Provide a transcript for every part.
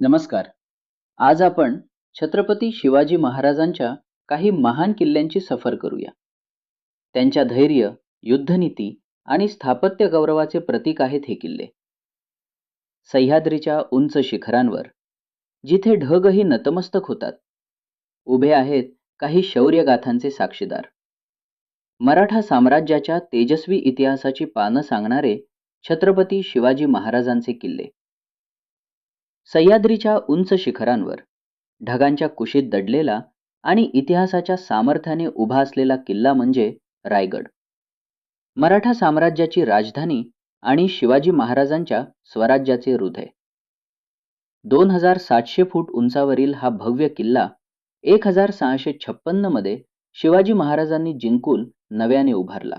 नमस्कार. आज आपण छत्रपती शिवाजी महाराजांच्या काही महान किल्ल्यांची सफर करूया. त्यांच्या धैर्य युद्धनीती आणि स्थापत्य गौरवाचे प्रतीक आहेत हे किल्ले. सह्याद्रीच्या उंच शिखरांवर जिथे ढगही नतमस्तक होतात उभे आहेत काही शौर्यगाथांचे साक्षीदार. मराठा साम्राज्याच्या तेजस्वी इतिहासाची पानं सांगणारे छत्रपती शिवाजी महाराजांचे किल्ले. सह्याद्रीच्या उंच शिखरांवर ढगांच्या कुशीत दडलेला आणि इतिहासाच्या सामर्थ्याने उभा असलेला किल्ला म्हणजे रायगड. मराठा साम्राज्याची राजधानी आणि शिवाजी महाराजांच्या स्वराज्याचे हृदय. दोन हजार सातशे फूट उंचावरील हा भव्य किल्ला एक हजार सहाशे छप्पन्नमध्ये शिवाजी महाराजांनी जिंकून नव्याने उभारला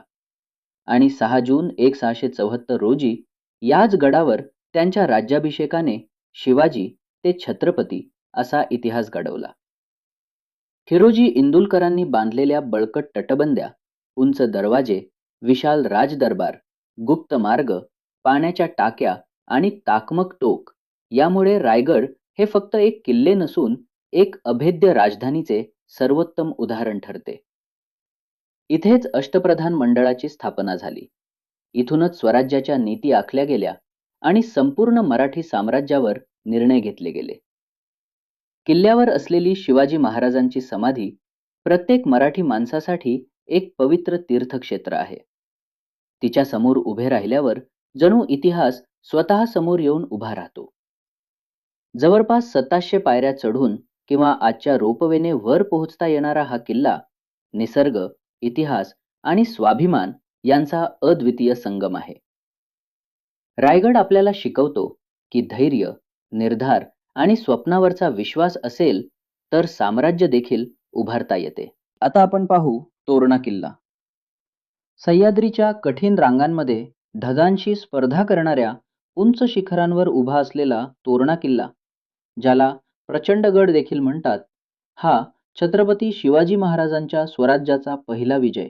आणि सहा जून एक सहाशे चौहत्तर रोजी याच गडावर त्यांच्या राज्याभिषेकाने शिवाजी ते छत्रपती असा इतिहास घडवला. हिरोजी इंदुलकरांनी बांधलेल्या बळकट तटबंद्या उंच दरवाजे विशाल राजदरबार गुप्त मार्ग पाण्याच्या टाक्या आणि ताकमक टोक यामुळे रायगड हे फक्त एक किल्ले नसून एक अभेद्य राजधानीचे सर्वोत्तम उदाहरण ठरते. इथेच अष्टप्रधान मंडळाची स्थापना झाली. इथूनच स्वराज्याच्या नीती आखल्या गेल्या आणि संपूर्ण मराठी साम्राज्यावर निर्णय घेतले गेले. किल्ल्यावर असलेली शिवाजी महाराजांची समाधी प्रत्येक मराठी माणसासाठी एक पवित्र तीर्थक्षेत्र आहे. तिच्या समोर उभे राहिल्यावर जणू इतिहास स्वतः समोर येऊन उभा राहतो. जवळपास सत्ताशे पायऱ्या चढून किंवा आजच्या रोपवेने वर पोहोचता येणारा हा किल्ला निसर्ग इतिहास आणि स्वाभिमान यांचा अद्वितीय संगम आहे. रायगड आपल्याला शिकवतो की धैर्य निर्धार आणि स्वप्नावरचा विश्वास असेल तर साम्राज्य देखील उभारता येते. आता आपण पाहू तोरणा किल्ला. सह्याद्रीच्या कठीण रांगांमध्ये ढगांशी स्पर्धा करणाऱ्या उंच शिखरांवर उभा असलेला तोरणा किल्ला ज्याला प्रचंडगड देखील म्हणतात हा छत्रपती शिवाजी महाराजांच्या स्वराज्याचा पहिला विजय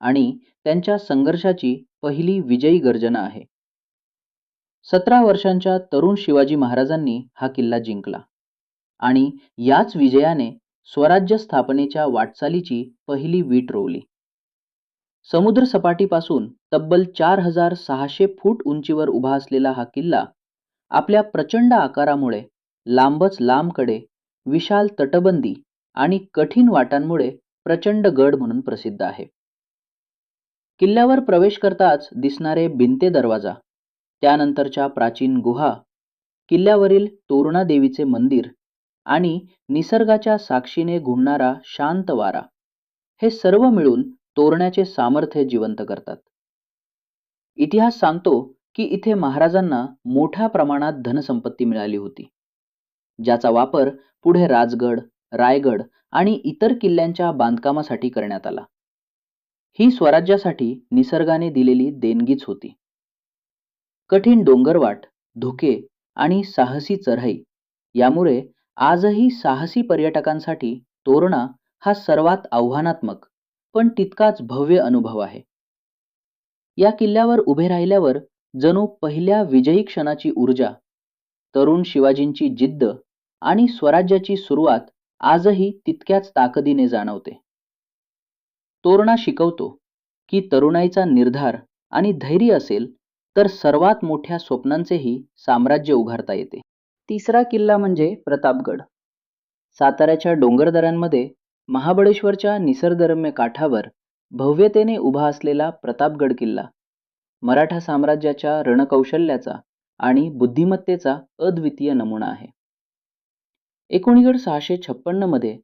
आणि त्यांच्या संघर्षाची पहिली विजयी गर्जना आहे. सतरा वर्षांच्या तरुण शिवाजी महाराजांनी हा किल्ला जिंकला. आणि याच विजयाने स्वराज्य स्थापनेच्या वाटचालीची पहिली वीट रोवली. समुद्र सपाटीपासून तब्बल चार हजार सहाशे फूट उंचीवर उभा असलेला हा किल्ला आपल्या प्रचंड आकारामुळे लांबच लांबकडे विशाल तटबंदी आणि कठीण वाटांमुळे प्रचंड गड म्हणून प्रसिद्ध आहे. किल्ल्यावर प्रवेश करताच दिसणारे भिंते दरवाजा त्यानंतरच्या प्राचीन गुहा किल्ल्यावरील तोरणा देवीचे मंदिर आणि निसर्गाच्या साक्षीने घुमणारा शांत वारा हे सर्व मिळून तोरण्याचे सामर्थ्य जिवंत करतात. इतिहास सांगतो की इथे महाराजांना मोठ्या प्रमाणात धनसंपत्ती मिळाली होती ज्याचा वापर पुढे राजगड रायगड आणि इतर किल्ल्यांच्या बांधकामासाठी करण्यात आला. ही स्वराज्यासाठी निसर्गाने दिलेली देणगीच होती. कठीण डोंगरवाट धुके आणि साहसी चढाई. यामुळे आजही साहसी पर्यटकांसाठी तोरणा हा सर्वात आव्हानात्मक पण तितकाच भव्य अनुभव आहे. या किल्ल्यावर उभे राहिल्यावर जणू पहिल्या विजयी क्षणाची ऊर्जा तरुण शिवाजींची जिद्द आणि स्वराज्याची सुरुवात आजही तितक्याच ताकदीने जाणवते. तोरणा शिकवतो की तरुणाईचा निर्धार आणि धैर्य असेल तर सर्वात मोठ्या स्वप्नांचेही साम्राज्य उभारता येते. तिसरा किल्ला म्हणजे प्रतापगड. साताऱ्याच्या डोंगरदऱ्यांमध्ये महाबळेश्वरच्या निसर्गरम्य काठावर भव्यतेने उभा असलेला प्रतापगड किल्ला मराठा साम्राज्याच्या रणकौशल्याचा आणि बुद्धिमत्तेचा अद्वितीय नमुना आहे. एकोणीगड सहाशे छप्पन्नमध्ये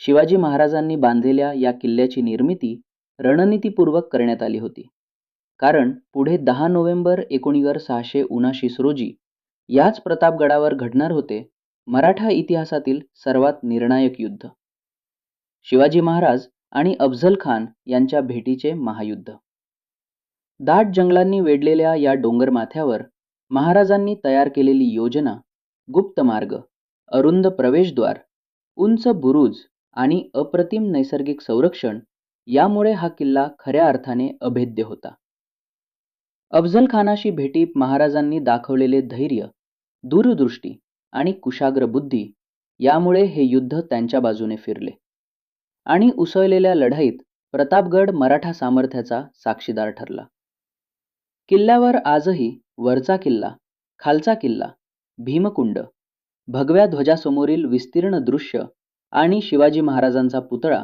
शिवाजी महाराजांनी बांधलेल्या या किल्ल्याची निर्मिती रणनीतीपूर्वक करण्यात आली होती. कारण पुढे दहा नोव्हेंबर एकोणीवर सहाशे उनाशीस रोजी याच प्रतापगडावर घडणार होते मराठा इतिहासातील सर्वात निर्णायक युद्ध. शिवाजी महाराज आणि अफझल खान यांच्या भेटीचे महायुद्ध. दाट जंगलांनी वेढलेल्या या डोंगरमाथ्यावर महाराजांनी तयार केलेली योजना गुप्त मार्ग अरुंद प्रवेशद्वार उंच बुरुज आणि अप्रतिम नैसर्गिक संरक्षण यामुळे हा किल्ला खऱ्या अर्थाने अभेद्य होता. अफजलखानाशी भेटी महाराजांनी दाखवलेले धैर्य दूरदृष्टी आणि कुशाग्र बुद्धी यामुळे हे युद्ध त्यांच्या बाजूने फिरले. आणि उसळलेल्या लढाईत प्रतापगड मराठा सामर्थ्याचा साक्षीदार ठरला. किल्ल्यावर आजही वरचा किल्ला खालचा किल्ला भीमकुंड भगव्या ध्वजासमोरील विस्तीर्ण दृश्य आणि शिवाजी महाराजांचा पुतळा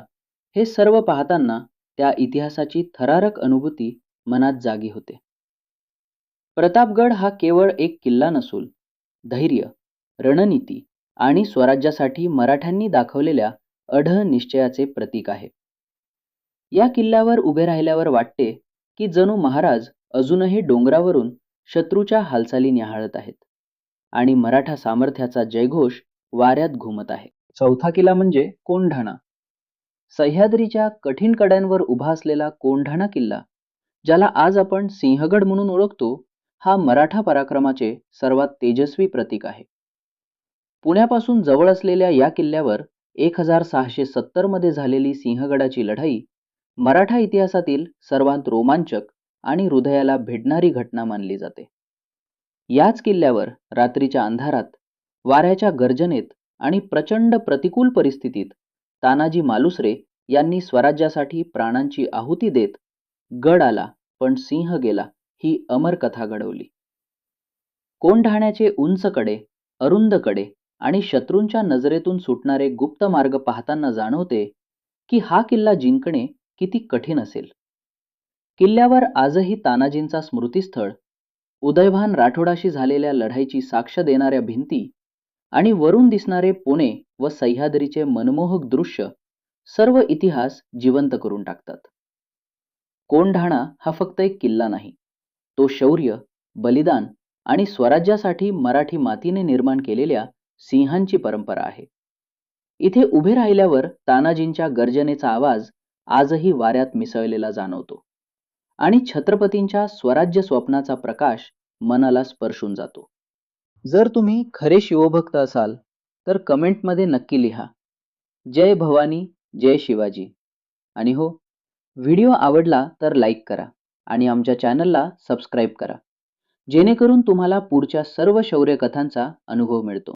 हे सर्व पाहताना त्या इतिहासाची थरारक अनुभूती मनात जागी होते. प्रतापगड हा केवळ एक किल्ला नसून धैर्य रणनीती आणि स्वराज्यासाठी मराठ्यांनी दाखवलेल्या अढ निश्चयाचे प्रतीक आहे. या किल्ल्यावर उभे राहिल्यावर वाटते की जणू महाराज अजूनही डोंगरावरून शत्रूच्या हालचाली निहाळत आहेत आणि मराठा सामर्थ्याचा जयघोष वाऱ्यात घुमत आहे. चौथा किल्ला म्हणजे कोंढाणा. सह्याद्रीच्या कठीण कड्यांवर उभा असलेला कोंढाणा किल्ला ज्याला आज आपण सिंहगड म्हणून ओळखतो हा मराठा पराक्रमाचे सर्वात तेजस्वी प्रतीक आहे. पुण्यापासून जवळ असलेल्या या किल्ल्यावर एक हजार सहाशे सत्तरमध्ये झालेली सिंहगडाची लढाई मराठा इतिहासातील सर्वात रोमांचक आणि हृदयाला भेटणारी घटना मानली जाते. याच किल्ल्यावर रात्रीच्या अंधारात वाऱ्याच्या गर्जनेत आणि प्रचंड प्रतिकूल परिस्थितीत तानाजी मालुसरे यांनी स्वराज्यासाठी प्राणांची आहुती देत गड आला पण सिंह गेला. ही अमर कथा घडवली. कोंढाण्याचे उंच कडे अरुंदकडे आणि शत्रूंच्या नजरेतून सुटणारे गुप्त मार्ग पाहताना जाणवते की हा किल्ला जिंकणे किती कठीण असेल. किल्ल्यावर आजही तानाजींचा स्मृतीस्थळ उदयभान राठोडाशी झालेल्या लढाईची साक्ष देणाऱ्या भिंती आणि वरून दिसणारे पुणे व सह्याद्रीचे मनमोहक दृश्य सर्व इतिहास जिवंत करून टाकतात. कोंढाणा हा फक्त एक किल्ला नाही तो शौर्य बलिदान आणि स्वराज्यासाठी मराठी मातीने निर्माण केलेल्या सिंहांची परंपरा आहे. इथे उभे राहिल्यावर तानाजींच्या गर्जनेचा आवाज आजही वाऱ्यात मिसळलेला जाणवतो आणि छत्रपतींच्या स्वराज्य स्वप्नाचा प्रकाश मनाला स्पर्शून जातो. जर तुम्ही खरे शिवभक्त असाल तर कमेंटमध्ये नक्की लिहा. जय भवानी जय शिवाजी. आणि हो व्हिडिओ आवडला तर लाईक करा. आणि आमच्या चॅनलला सबस्क्राईब करा. जेणेकरून तुम्हाला पुढच्या सर्व शौर्य कथांचा अनुभव मिळतो.